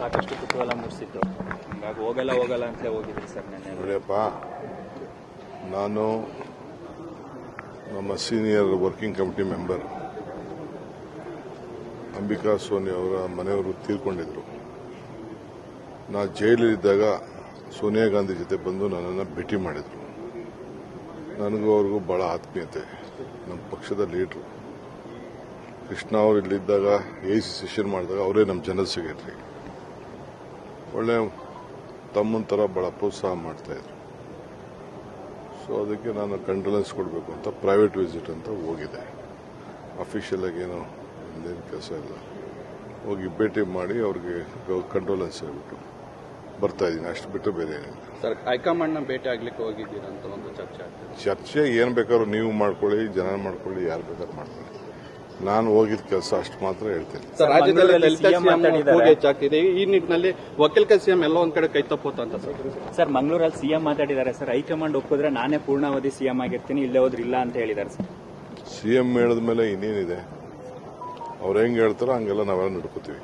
ಸಾಕಷ್ಟು ಕುತೂಹಲ ಮೂಡಿಸಿತ್ತು ಹಿಂಗಾಗಿ ಹೋಗಲ್ಲ ಹೋಗಲ್ಲ ಅಂತ ಹೋಗಿದ್ರಿ ಸರ್ ನೆನ್ನೆ ನೋಡಿಯಪ್ಪ ನಾನು ನಮ್ಮ senior working committee member Ambika Soni ಅವರ ಮನೆಯವರು ತೀರ್ಕೊಂಡಿದ್ರು. ನಾ ಜೈಲಲ್ಲಿದ್ದಾಗ ಸೋನಿಯಾ ಗಾಂಧಿ ಜೊತೆ ಬಂದು ನನ್ನನ್ನು ಭೇಟಿ ಮಾಡಿದರು. ನನಗೂ ಅವ್ರಿಗೂ ಭಾಳ ಆತ್ಮೀಯತೆ ನಮ್ಮ ಪಕ್ಷದ ಲೀಡ್ರು ಕೃಷ್ಣ ಅವರು ಇಲ್ಲಿದ್ದಾಗ ಎ ಸಿ ಸೆಷನ್ ಮಾಡಿದಾಗ ಅವರೇ ನಮ್ಮ ಜನರಲ್ ಸೆಕ್ರೆಟರಿ ಒಳ್ಳೆ ತಮ್ಮನ ಥರ ಭಾಳ ಪ್ರೋತ್ಸಾಹ ಮಾಡ್ತಾಯಿದ್ರು ಸೊ ಅದಕ್ಕೆ ನಾನು ಕಂಡಲೆನ್ಸ್ ಕೊಡಬೇಕು ಅಂತ ಪ್ರೈವೇಟ್ ವಿಸಿಟ್ ಅಂತ ಹೋಗಿದೆ. ಅಫಿಷಿಯಲ್ ಆಗಿ ಏನು ಇನ್ನೇನು ಕೆಲಸ ಇಲ್ಲ. ಹೋಗಿ ಭೇಟಿ ಮಾಡಿ ಅವ್ರಿಗೆ ಕಂಡೋಲೆನ್ಸ್ ಹೇಳ್ಬಿಟ್ಟು ಬರ್ತಾ ಇದ್ದೀನಿ. ಅಷ್ಟು ಬಿಟ್ಟು ಬೇರೆ ಏನಿಲ್ಲ. ಸರ್ ಹೈಕಮಾಂಡ್ನ ಭೇಟಿ ಆಗ್ಲಿಕ್ಕೆ ಹೋಗಿದ್ದೀರಾ ಅಂತ ಒಂದು ಚರ್ಚೆ ಆಗ್ತಿದೆ. ಚರ್ಚೆ ಏನು ಬೇಕಾದ್ರೂ ನೀವು ಮಾಡ್ಕೊಳ್ಳಿ ಜನ ಮಾಡ್ಕೊಳ್ಳಿ ಯಾರು ಬೇಕಾದ್ರೂ ಮಾಡ್ಕೊಳ್ಳಿ. ನಾನು ಹೋಗಿದ ಕೆಲಸ ಅಷ್ಟು ಮಾತ್ರ ಹೇಳ್ತೀನಿ. ಸರ್ ರಾಜ್ಯದಲ್ಲಿ ಮಂಗಳೂರಲ್ಲಿ ಸಿಎಂ ಮಾತಾಡಿದ್ದಾರೆ. ಕೂಗು ಹೆಚ್ಚಾಗ್ತಿದೆ ಈ ನಿಟ್ಟಿನಲ್ಲಿ ಒಕ್ಕಲಿಗ ಸಿಎಂ ಎಲ್ಲ ಒಂದ್ ಕಡೆ ಕೈ ತಪ್ಪೋತ ಅಂತ ಸರ್. ಸರ್ ಮಂಗಳೂರಲ್ಲಿ ಸಿಎಂ ಮಾತಾಡಿದ್ದಾರೆ ಸರ್. ಹೈಕಮಾಂಡ್ ಒಪ್ಪಿದ್ರೆ ನಾನೇ ಪೂರ್ಣಾವಧಿ ಸಿಎಂ ಆಗಿರ್ತೀನಿ ಇಲ್ಲೇ ಹೋದ್ರೆ ಇಲ್ಲ ಅಂತ ಹೇಳಿದ್ದಾರೆ ಸರ್. ಸಿಎಂ ಹೇಳಿದ ಮೇಲೆ ಇನ್ನೇನಿದೆ? ಅವ್ರು ಹೆಂಗ್ ಹೇಳ್ತಾರೋ ಹಂಗೆಲ್ಲ ನಾವೆಲ್ಲ ನಡ್ಕೋತೀವಿ.